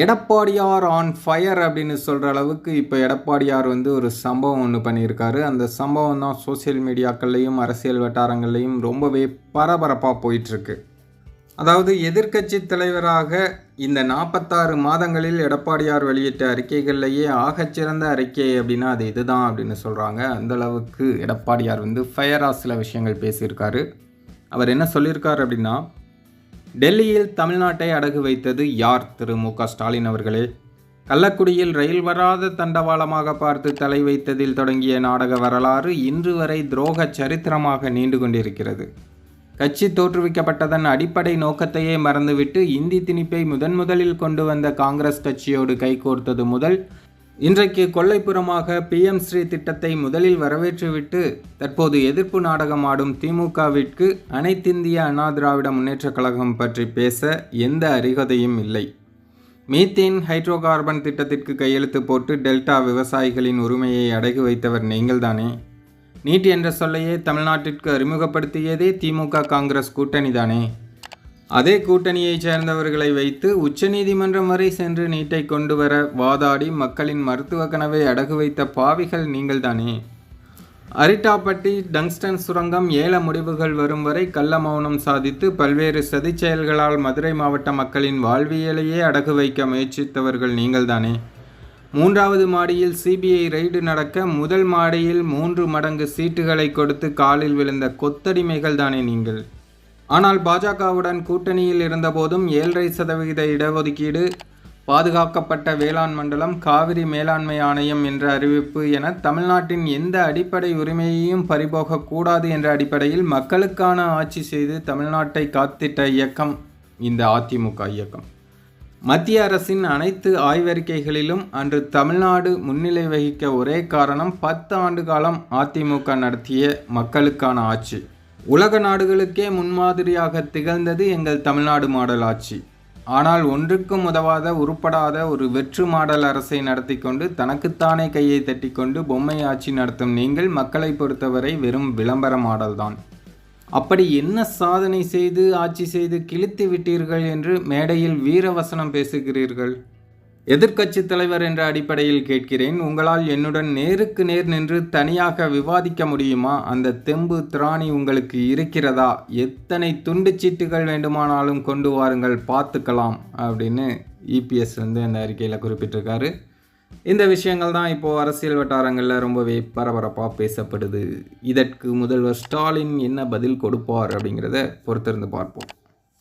எடப்பாடியார் on fire அப்படின்னு சொல்கிற அளவுக்கு இப்போ எடப்பாடியார் வந்து ஒரு சம்பவம் ஒன்று பண்ணியிருக்காரு. அந்த சம்பவம் தான் சோசியல் மீடியாக்கள்லேயும் அரசியல் வட்டாரங்கள்லேயும் ரொம்பவே பரபரப்பாக போயிட்டுருக்கு. அதாவது எதிர்க்கட்சி தலைவராக இந்த நாற்பத்தாறு மாதங்களில் எடப்பாடியார் வெளியிட்ட அறிக்கைகள்லேயே ஆகச்சிறந்த அறிக்கை அப்படின்னா அது இதுதான் அப்படின்னு சொல்கிறாங்க அந்த அளவுக்கு எடப்பாடியார் வந்து ஃபயராக சில விஷயங்கள் பேசியிருக்காரு. அவர் என்ன சொல்லியிருக்கார் அப்படின்னா டெல்லியில் தமிழ்நாட்டை அடகு வைத்தது யார்? திரு. மு. க. ஸ்டாலின் அவர்களே. கள்ளக்குடியில் ரயில் வராத தண்டவாளமாக பார்த்து தலை வைத்ததில் தொடங்கிய நாடக வரலாறு இன்று வரை துரோக சரித்திரமாக நீண்டு கொண்டிருக்கிறது. கட்சி தோற்றுவிக்கப்பட்டதன் அடிப்படை நோக்கத்தையே மறந்துவிட்டு இந்தி திணிப்பை முதன் முதலில் கொண்டு வந்த காங்கிரஸ் கட்சியோடு கைகோர்த்தது முதல் இன்றைக்கு கொள்ளைப்புறமாக பிஎம் ஸ்ரீ திட்டத்தை முதலில் வரவேற்றுவிட்டு தற்போது எதிர்ப்பு நாடகம் ஆடும் திமுகவிற்கு அனைத்திந்திய அண்ணா திராவிட முன்னேற்றக் கழகம் பற்றி பேச எந்த அறிகதையும் இல்லை. மீத்தேன் ஹைட்ரோ கார்பன் திட்டத்திற்கு கையெழுத்து போட்டு டெல்டா விவசாயிகளின் உரிமையை அடகு வைத்தவர் நீங்கள்தானே நீட் என்ற சொல்லையே தமிழ்நாட்டிற்கு அறிமுகப்படுத்தியதே திமுக காங்கிரஸ் கூட்டணி தானே? அதே கூட்டணியைச் சேர்ந்தவர்களை வைத்து உச்சநீதிமன்றம் வரை சென்று நீட்டை கொண்டு வர வாதாடி மக்களின் மருத்துவ கனவை அடகு வைத்த பாவிகள் நீங்கள்தானே? அரிட்டாப்பட்டி டங்ஸ்டன் சுரங்கம் ஏல முடிவுகள் வரும் வரை கள்ள மௌனம் சாதித்து பல்வேறு சதிச் செயல்களால் மதுரை மாவட்ட மக்களின் வாழ்வியலையே அடகு வைக்க முயற்சித்தவர்கள் நீங்கள்தானே? மூன்றாவது மாடியில் சிபிஐ ரெய்டு நடக்க முதல் மாடியில் மூன்று மடங்கு சீட்டுகளை கொடுத்து காலில் விழுந்த கொத்தடிமைகள் தானே நீங்கள்? ஆனால் பாஜகவுடன் கூட்டணியில் இருந்தபோதும் ஏழரை சதவிகித இடஒதுக்கீடு பாதுகாக்கப்பட்ட வேளாண் மண்டலம் காவிரி மேலாண்மை ஆணையம் என்ற அறிவிப்பு என தமிழ்நாட்டின் எந்த அடிப்படை உரிமையையும் பறிபோகக்கூடாது என்ற அடிப்படையில் மக்களுக்கான ஆட்சி செய்து தமிழ்நாட்டை காத்திட்ட இயக்கம் இந்த அதிமுக இயக்கம். மத்திய அரசின் அனைத்து ஆய்வறிக்கைகளிலும் அன்று தமிழ்நாடு முன்னிலை வகிக்க ஒரே காரணம் பத்து ஆண்டு காலம் அதிமுக நடத்திய மக்களுக்கான ஆட்சி. உலக நாடுகளுக்கே முன்மாதிரியாக திகழ்ந்தது எங்கள் தமிழ்நாடு மாடல் ஆட்சி. ஆனால் ஒன்றுக்கும் உதவாத உருப்படாத ஒரு வெற்று மாடல் அரசை நடத்தி கொண்டு தனக்குத்தானே கையை தட்டிக்கொண்டு பொம்மை ஆட்சி நடத்தும் நீங்கள் மக்களை பொறுத்தவரை வெறும் விளம்பர மாடல்தான் அப்படி என்ன சாதனை செய்து ஆட்சி செய்து கிழித்து விட்டீர்கள் என்று மேடையில் வீரவசனம் பேசுகிறீர்கள்? எதிர்க்கட்சி தலைவர் என்ற அடிப்படையில் கேட்கிறேன். உங்களால் என்னுடன் நேருக்கு நேர் நின்று தனியாக விவாதிக்க முடியுமா? அந்த தெம்பு திராணி உங்களுக்கு இருக்கிறதா? எத்தனை துண்டு சீட்டுகள் வேண்டுமானாலும் கொண்டு வாருங்கள் பார்த்துக்கலாம் அப்படின்னு இபிஎஸ் வந்து அந்த அறிக்கையில் குறிப்பிட்டிருக்காரு. இந்த விஷயங்கள் தான் இப்போது அரசியல் வட்டாரங்களில் ரொம்பவே பரபரப்பாக பேசப்படுது. இதற்கு முதல்வர் ஸ்டாலின் என்ன பதில் கொடுப்பார் அப்படிங்கிறத பொறுத்திருந்து பார்ப்போம்.